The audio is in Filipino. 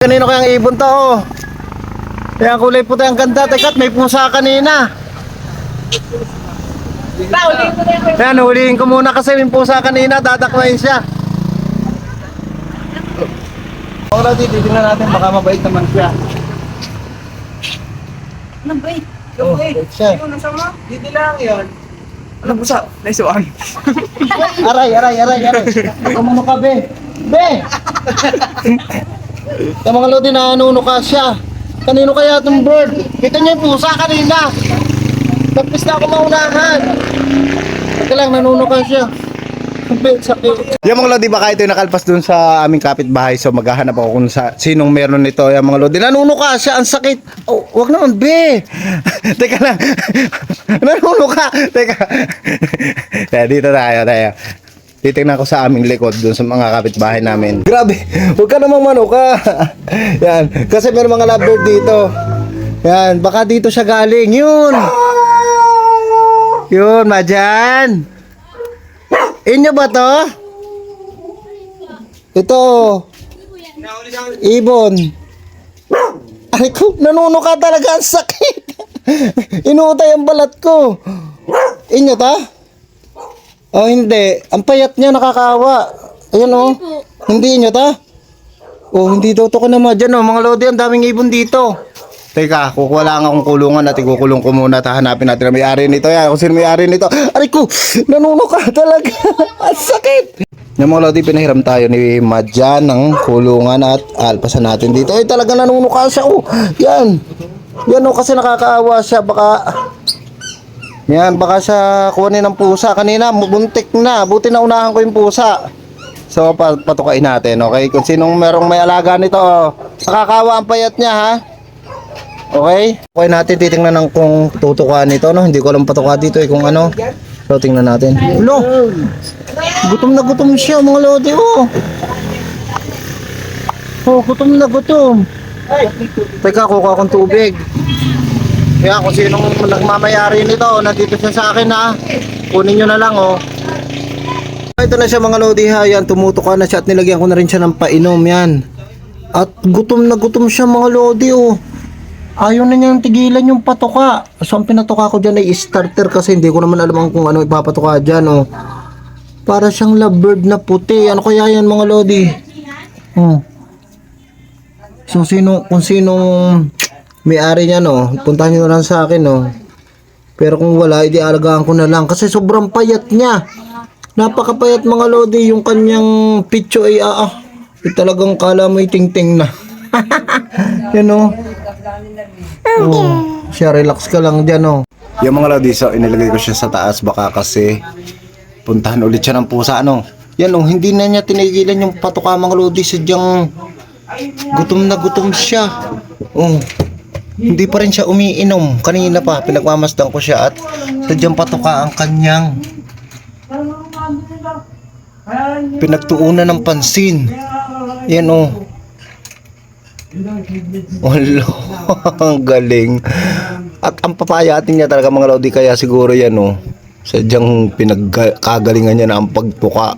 Kanino kayang ibon to? Oh. Kaya kulay puti ang ganda. Teka, may pusa kanina. Yan, huliin ko muna kasi yung pusa kanina. Dadakwain siya. Wala dito, tingnan natin. Baka mabait naman siya. Ano ba eh? Oh, bait siya. Dito lang yun. Ano po sa? Nice one. Aray, aray, aray, aray. Kumano ka, be? Be! Yung mga lodi na nanuno ka siya. Kanino kaya itong bird? Kita niyo yung pusa kanina. Tapos na ako maunahan. Teka lang, nanuno ka siya. Yung mga lodi, baka ito yung nakalpas dun sa aming kapitbahay. So maghahanap ako kung sa, sinong meron nito. Yung mga lodi, nanuno ka siya. Ang sakit. Oh, wag naman, be. Teka lang. nanuno ka. Teka. Dito tayo, tayo. Titingnan ko sa aming likod dun sa mga kapitbahay namin. Grabe, huwag ka namang manuka. Yan, kasi may mga lovebird dito. Yan, baka dito siya galing. Yun. Yun, madyan. Inyo ba to? Ito. Ibon. Ay ko, nanuno ka talaga. Ang sakit. Inuutay ang balat ko. Inyo ta? Oh, hindi. Ang payat niya, nakakaawa. Ayan, oh. Hindi nyo ta? Oh, hindi daw to ka naman dyan, oh. Mga lodi, ang daming ibon dito. Teka, kukuha lang akong kulungan at ikukulong ko muna. Tahanapin natin ang may-ari nito. Yan, kung sino may-ari nito. Aray ko, nanuno ka talaga. ang sakit. Yung mga lodi, pinahiram tayo ni Madjan ng kulungan at alpasan natin dito. Ay, talaga nanuno ka siya. Oh, yan. Yan, oh, kasi nakakaawa siya. Baka yan, baka siya kuhanin ng pusa. Kanina, buntik na. Buti na unahan ko yung pusa. So, pa- patukain natin, okay? Kung sinong merong may alaga nito, oh. nakakawa ang payat niya, ha? Okay? Okay natin, titingnan ng kung tutukan nito, no? Hindi ko alam patuka dito, eh, kung ano. So, tingnan natin. Lo! Gutom na gutom siya, mga lodi, oh. Oh, gutom na gutom. Teka, kukuha akong tubig. Kaya kung sinong nagmamayari nito, nandito siya sa akin ha. Kunin nyo na lang oh. Ito na siya mga lodi ha. Yan, tumutuka na siya at nilagyan ko na rin siya ng painom yan. At gutom na gutom siya mga lodi oh. Ayaw na niyang tigilan yung patuka. So ang pinatuka ko dyan ay starter kasi hindi ko naman alam kung ano ipapatuka dyan oh. Para siyang lovebird na puti. Ano kaya yan mga lodi? Hmm. So sino kung sinong may-ari niya no, puntahan niyo na lang sa akin no. Pero kung wala, edi alagaan ko na lang kasi sobrang payat niya. Napakapayat mga lodi yung kanyang pitcho ay ah, ah. Eh, talagang kala mo ting-ting na. Yan o. Oh, siya relax ka lang dyan oh. Yung mga lodi, so inilagay ko siya sa taas baka kasi puntahan ulit siya ng pusa ano. Yan oh, hindi na niya tinigilan yung patuka mga lodi sadyang gutom na gutom siya. Oh. Hindi pa rin siya umiinom. Kanina pa, pinagmamasdan ko siya at sadyang patuka ang kanyang pinagtuunan ng pansin. Yan oh. Wala, ang galing. At ang papayatin niya talaga mga lodi kaya siguro yan oh. Sadyang pinagkagalingan niya na ang pagtuka.